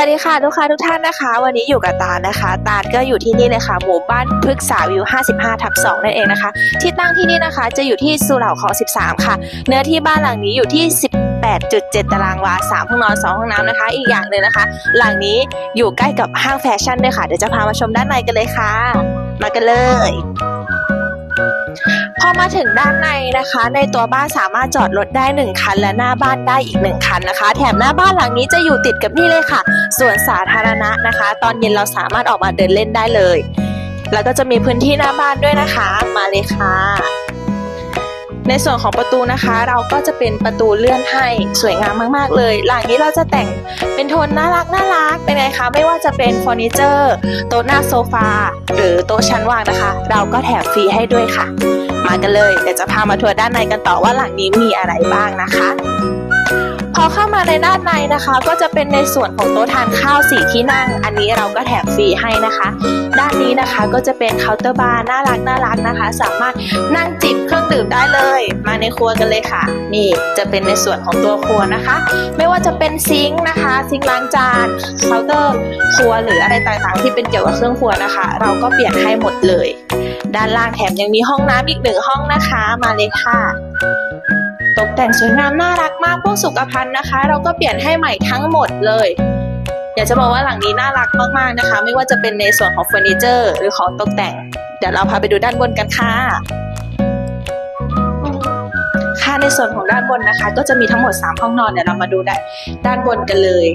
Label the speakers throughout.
Speaker 1: วัสดีค่ะลูกค้าทุกท่านนะคะ วันนี้อยู่กับตาลนะคะ ตาลก็อยู่ที่นี่เลยค่ะ หมู่บ้านพฤกษาวิว 55 ทับ 2 นั่นเองนะคะ ที่ตั้งที่นี่นะคะ จะอยู่ที่สุเหร่าคลอง13 ค่ะ เนื้อที่บ้านหลังนี้อยู่ที่ 18.7 ตารางวา 3 ห้องนอน 2 ห้องน้ำนะคะ อีกอย่างหนึ่งนะคะ หลังนี้อยู่ใกล้กับห้างแฟชั่นด้วยค่ะ เดี๋ยวจะพามาชมด้านในกันเลยค่ะ มากันเลย อมาถึงด้านในนะคะ ในตัวบ้านสามารถจอดรถได้ 1 คัน และหน้าบ้านได้อีก 1 คันนะคะ แถมหน้าบ้านหลังนี้จะอยู่ติดกับนี่เลยค่ะส่วนสาธารณะนะคะ ตอนเย็นเราสามารถออกมาเดินเล่นได้เลย แล้วก็จะมีพื้นที่หน้าบ้านด้วยนะคะ มาเลยค่ะ ในส่วนของประตูนะคะ เราก็จะเป็นประตูเลื่อนให้สวยงามมากๆเลย หลังนี้เราจะแต่งเป็นโทนน่ารักน่ารักเป็นไงคะไม่ว่าจะเป็นเฟอร์นิเจอร์โต๊ะหน้าโซฟาหรือโต๊ะชั้นวางนะคะ เราก็แถมฟรีให้ด้วยค่ะ มากันเลย เดี๋ยวจะพามาทัวร์ด้านในกันต่อว่าหลังนี้มีอะไรบ้างนะคะ พอเข้ามาในด้านในนะคะ ก็จะเป็นในส่วนของโต๊ะทานข้าวสี่ที่นั่ง อันนี้เราก็แถมฟรีให้นะคะ ด้านนี้นะคะก็จะเป็นเคาน์เตอร์บาร์น่ารักน่ารักนะคะ สามารถนั่งจิบเครื่องดื่มได้เลย มาในครัวกันเลยค่ะ นี่จะเป็นในส่วนของตัวครัวนะคะ ไม่ว่าจะเป็นซิงค์นะคะซิงค์ล้างจานเคาน์เตอร์ครัวหรืออะไรต่างๆ ที่เป็นเกี่ยวกับเครื่องครัวนะคะ เราก็เปลี่ยนให้หมดเลย ด้านล่างแถมยังมีห้องน้ำอีกหนึ่งห้องนะคะ มาเลยค่ะ ตกแต่งสวยงามน่ารักมากพวกสุขภัณฑ์นะคะ เราก็เปลี่ยนให้ใหม่ทั้งหมดเลยอยากจะบอกว่าหลังนี้น่ารักมากๆนะคะ ไม่ว่าจะเป็นในส่วนของเฟอร์นิเจอร์หรือของตกแต่ง เดี๋ยวเราพาไปดูด้านบนกันค่ะค่ะในส่วนของด้านบนนะคะ ก็จะมีทั้งหมด 3 ห้องนอนเดี๋ยวเรามาดูได้ด้านบนกันเลย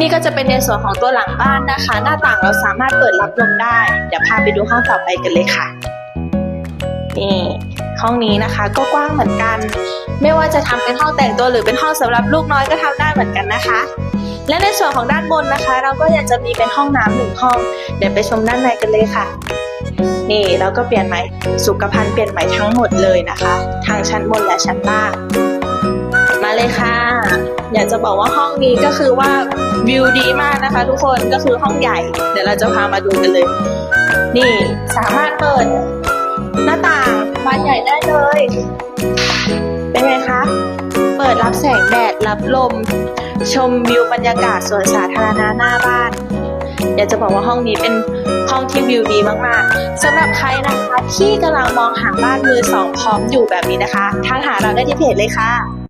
Speaker 1: นี่ก็จะเป็นในส่วนของตัวหลังบ้านนะคะ หน้าต่างเราสามารถเปิดรับลมได้ เดี๋ยวพาไปดูห้องต่อไปกันเลยค่ะ นี่ห้องนี้นะคะก็กว้างเหมือนกัน ไม่ว่าจะทำเป็นห้องแต่งตัวหรือเป็นห้องสำหรับลูกน้อยก็ทำได้เหมือนกันนะคะ และในส่วนของด้านบนนะคะ เราก็อยากจะมีเป็นห้องน้ำหนึ่งห้อง เดี๋ยวไปชมด้านในกันเลยค่ะนี่เราก็เปลี่ยนใหม่สุขภัณฑ์เปลี่ยนใหม่ทั้งหมดเลยนะคะ ทางชั้นบนและชั้นล่างมาเลยค่ะอยากจะบอกว่าห้องนี้ก็คือว่าวิวดีมากนะคะ ทุกคนก็คือห้องใหญ่ เดี๋ยวเราจะพามาดูกันเลย นี่สามารถเปิด รับแสงแดด รับลม ชมวิวบรรยากาศสวนสาธารณะหน้าบ้านอยากจะบอกว่าห้องนี้เป็นห้องที่วิวดีมากๆสำหรับใครนะคะที่กำลังมองหาบ้านมือสองพร้อมอยู่แบบนี้นะคะทักหาเราได้ที่เพจเลยค่ะ